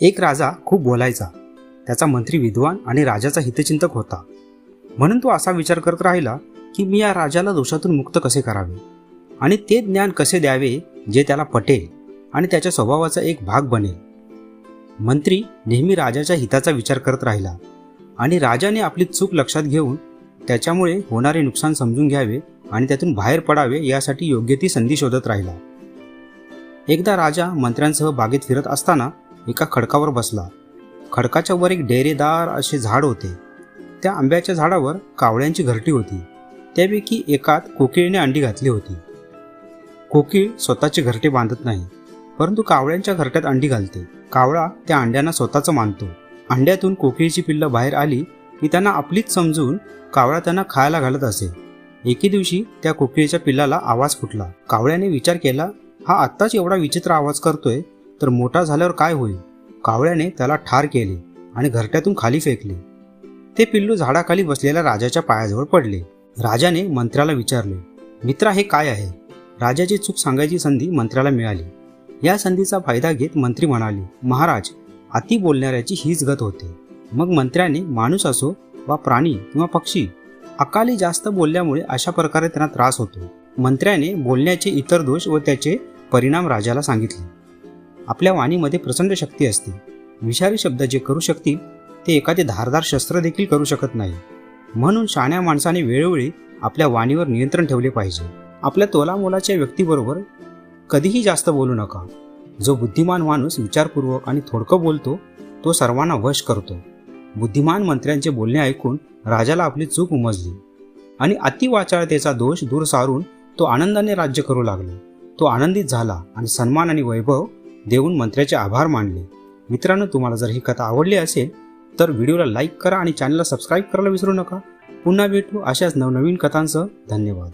एक राजा खूप बोलायचा. त्याचा मंत्री विद्वान आणि राजाचा हितचिंतक होता. म्हणून तो असा विचार करत राहिला की मी या राजाला दोषातून मुक्त कसे करावे? आणि ते ज्ञान कसे द्यावे जे त्याला पटेल आणि त्याच्या स्वभावाचा एक भाग बनेल? मंत्री नेहमी राजाच्या हिताचा विचार करत राहिला आणि राजाने आपली चूक लक्षात घेऊन त्याच्यामुळे होणारे नुकसान समजून घ्यावे आणि त्यातून बाहेर पडावे यासाठी योग्य ती संधी शोधत राहिला. एकदा राजा मंत्र्यांसह बागेत फिरत असताना एका खडकावर बसला. खडकाच्या वर एक डेरेदार असे झाड होते. त्या आंब्याच्या झाडावर कावळ्यांची घरटी होती. त्यापैकी एकात कोकिळीने अंडी घातली होती. कोकिळ स्वतःचे घरटे बांधत नाही परंतु कावळ्यांच्या घरट्यात अंडी घालते. कावळा त्या अंड्यांना स्वतःचं मानतो. अंड्यातून कोकिळीची पिल्लं बाहेर आली की त्यांना आपलीच समजून कावळा त्यांना खायला घालत असे. एके दिवशी त्या कोकिळीच्या पिल्लाला आवाज फुटला. कावळ्याने विचार केला हा आत्ताच एवढा विचित्र आवाज करतोय तर मोठा झाल्यावर काय होईल? कावळ्याने त्याला ठार केले आणि घरट्यातून खाली फेकले. ते पिल्लू झाडाखाली बसलेल्या राजाच्या पायाजवळ पडले. राजाने मंत्र्याला विचारले मित्रा हे काय आहे? राजाची चूक सांगायची संधी मंत्र्याला मिळाली. या संधीचा फायदा घेत मंत्री म्हणाले महाराज अति बोलणाऱ्याची हीच गत होते. मग मंत्र्याने माणूस असो वा प्राणी किंवा पक्षी अकाली जास्त बोलल्यामुळे अशा प्रकारे त्यांना त्रास होतो. मंत्र्याने बोलण्याचे इतर दोष व त्याचे परिणाम राजाला सांगितले. आपल्या वाणीमध्ये प्रचंड शक्ती असते. विषारी शब्द जे करू शकतील ते एखादे धारदार शस्त्र देखील करू शकत नाही. म्हणून शाण्या माणसाने वेळोवेळी आपल्या वाणीवर नियंत्रण ठेवले पाहिजे. आपल्या तोलामोलाच्या व्यक्तीबरोबर कधीही जास्त बोलू नका. जो बुद्धिमान माणूस विचारपूर्वक आणि थोडकं बोलतो तो सर्वांना वश करतो. बुद्धिमान मंत्र्यांचे बोलणे ऐकून राजाला आपली चूक उमजली. आणि अतिवाचाळतेचा दोष दूर सारून तो आनंदाने राज्य करू लागला. तो आनंदित झाला आणि सन्मान आणि वैभव देऊन मंत्र्याचे आभार मानले. मित्रांनो तुम्हाला जर ही कथा आवडली असेल तर व्हिडिओला लाईक करा आणि चॅनलला सबस्क्राईब करायला विसरू नका. पुन्हा भेटू अशाच नवनवीन कथांसह. धन्यवाद.